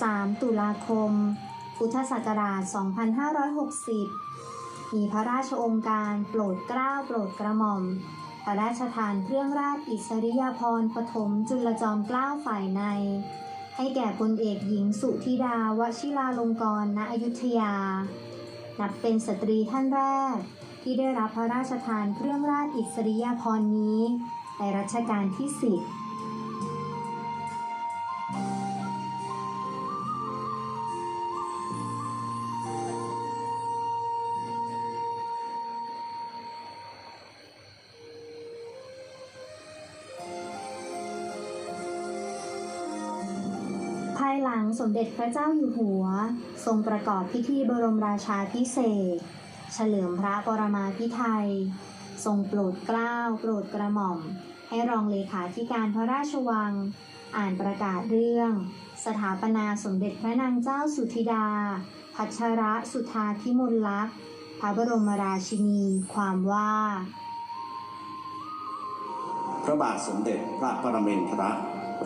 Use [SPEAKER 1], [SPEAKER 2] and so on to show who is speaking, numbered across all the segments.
[SPEAKER 1] 3 ตุลาคม พุทธศักราช 2560 มีพระราชองค์การโปรดเกล้าโปรดกระหม่อม พระราชทานเครื่องราชอิสริยาภรณ์ปฐมจุลจอมเกล้าฝ่ายใน ให้แก่พลเอกหญิงสุธิดาวชิราลงกรณอยุธยา นับเป็นสตรีท่านแรก ที่ได้รับพระราชทานเครื่องราชอิสริยาภรณ์นี้ ในรัชกาลที่10 ภายหลังสมเด็จพระเจ้าอยู่หัว ทรงประกอบพิธีบรมราชาพิเศษ เฉลิมพระปรมาภิไธยทรงโปรดเกล้าโปรดกระหม่อม ให้รองเลขาธิการพระราชวัง อ่านประกาศเรื่อง สถาปนาสมเด็จพระนางเจ้าสุธิดา พัชรสุธาพิมลลักษณ์พระบรมราชินี ความว่า
[SPEAKER 2] พระบาทสมเด็จพระปรเมนทร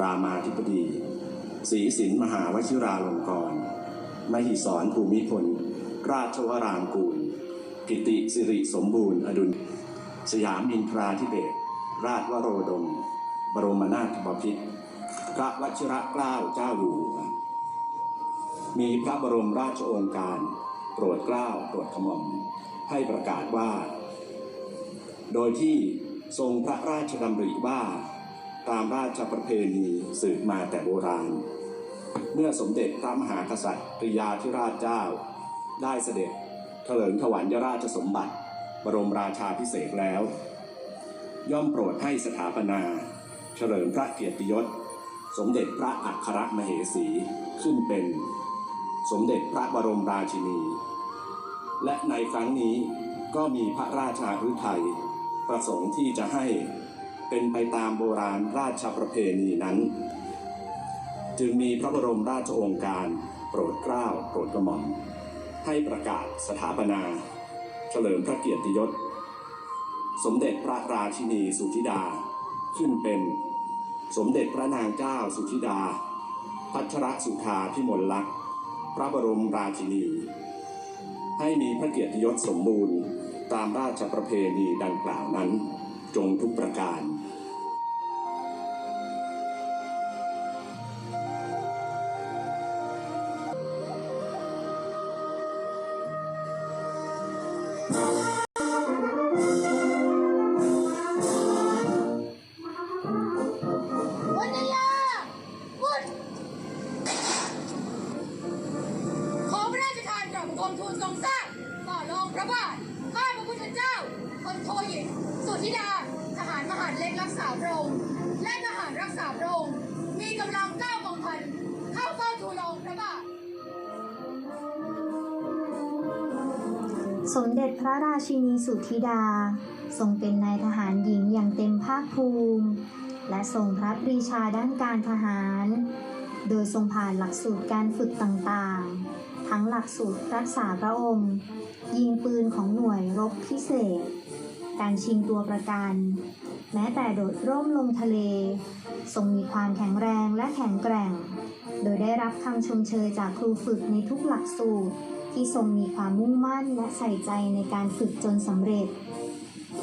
[SPEAKER 2] รามาธิบดี ศรีสินมหาวชิราลงกรณ์มหิศรภูมิพล ราชวรางกูล กิติสิริสมบูรณ์ อดุล สยามอินทราธิเบศราชวโรดม บรมนาถบพิตรพระวชิระเกล้าเจ้าอยู่ มีพระบรมราชโองการโปรดเกล้าโปรดกระหม่อมให้ประกาศว่า โดยที่ทรงพระราชดำริว่า ตามราชประเพณีสืบมาแต่โบราณ เมื่อสมเด็จพระมหากษัตริยาธิราชเจ้า ได้เสด็จเถลิงถวัลยราชสมบัติ บรมราชาพิเศษแล้ว ย่อมโปรดให้สถาปนา เฉลิมพระเกียรติยศ สมเด็จพระอัครมเหสีขึ้นเป็น สมเด็จพระบรมราชินี และในครั้งนี้ก็มีพระราชาฤทัยประสงค์ที่จะให้ เป็นไปตามโบราณราชประเพณีนั้น จึงมีพระบรมราชโองการโปรดเกล้าโปรดกระหม่อม ให้ประกาศสถาปนา เฉลิมพระเกียรติยศ สมเด็จพระราชินีสุธิดาขึ้นเป็นสมเด็จพระนางเจ้าสุธิดา พัชรสุธาพิมลลักษณ์พระบรมราชินี ให้มีพระเกียรติยศสมบูรณ์ตามราชประเพณีดังกล่าวนั้น จงทุกประการา
[SPEAKER 3] พระองค์และทหารรักษาพระองค์มีกำลังเก้ากองพันเข้าเฝ้าทูลองพระบาท
[SPEAKER 1] สมเด็จพระราชินีสุธิดา ทรงเป็นนายทหารหญิงอย่างเต็มภาคภูมิ และทรงพระปรีชาด้านการทหาร โดยทรงผ่านหลักสูตรการฝึกต่างๆ ทั้งหลักสูตรรักษาพระองค์ ยิงปืนของหน่วยรบพิเศษ การชิงตัวประกัน แม้แต่โดดร่มลงทะเล ทรงมีความแข็งแรงและแข็งแกร่ง โดยได้รับคำชมเชยจากครูฝึกในทุกหลักสูตร ที่ทรงมีความมุ่งมั่นและใส่ใจในการฝึกจนสำเร็จ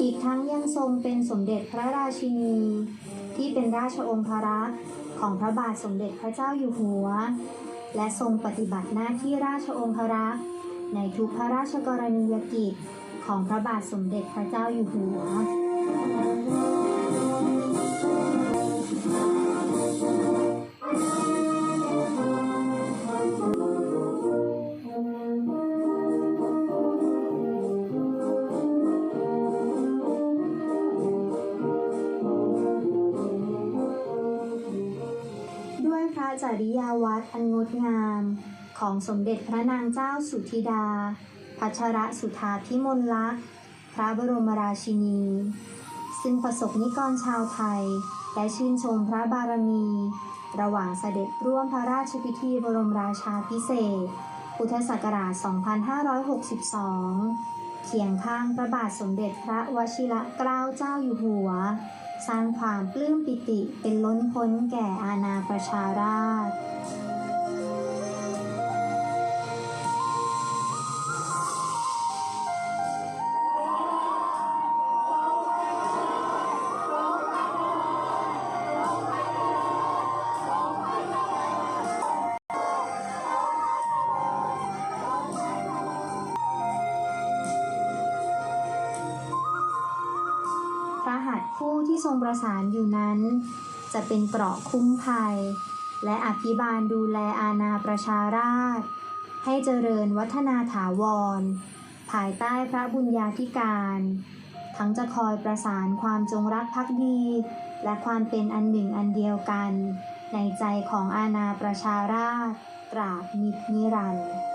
[SPEAKER 1] อีกทั้งยังทรงเป็นสมเด็จพระราชินี ที่เป็นราชองค์ครักษ์ของพระบาทสมเด็จพระเจ้าอยู่หัว และทรงปฏิบัติหน้าที่ราชองค์ครักษ์ในทุกพระราชกรณียกิจของพระบาทสมเด็จพระเจ้าอยู่หัว จริยาวัดอันงดงาม ของสมเด็จพระนางเจ้าสุธิดา พัชรสุธาพิมลลักษณ์ พระบรมราชินี ซึ่งประสบนิกรชาวไทยได้ชื่นชมพระบารมี ระหว่างเสด็จร่วมพระราชพิธีบรมราชาพิเศษ พุทธศักราช 2562 เคียงข้างพระบาทสมเด็จพระวชิระเกล้าเจ้าอยู่หัว สร้างความปลื้มปิติเป็นล้นพ้นแก่อาณาประชาราษ ที่ทรงประสานอยู่นั้น จะเป็นเกราะคุ้มภัย และอภิบาลดูแลอาณาประชาราษฎให้เจริญวัฒนาถาวร ภายใต้พระบุญญาธิการ ทั้งจะคอยประสานความจงรักภักดี และความเป็นอันหนึ่งอันเดียวกัน ในใจของอาณาประชาราษฎร์ตราบนิจนิรันดร์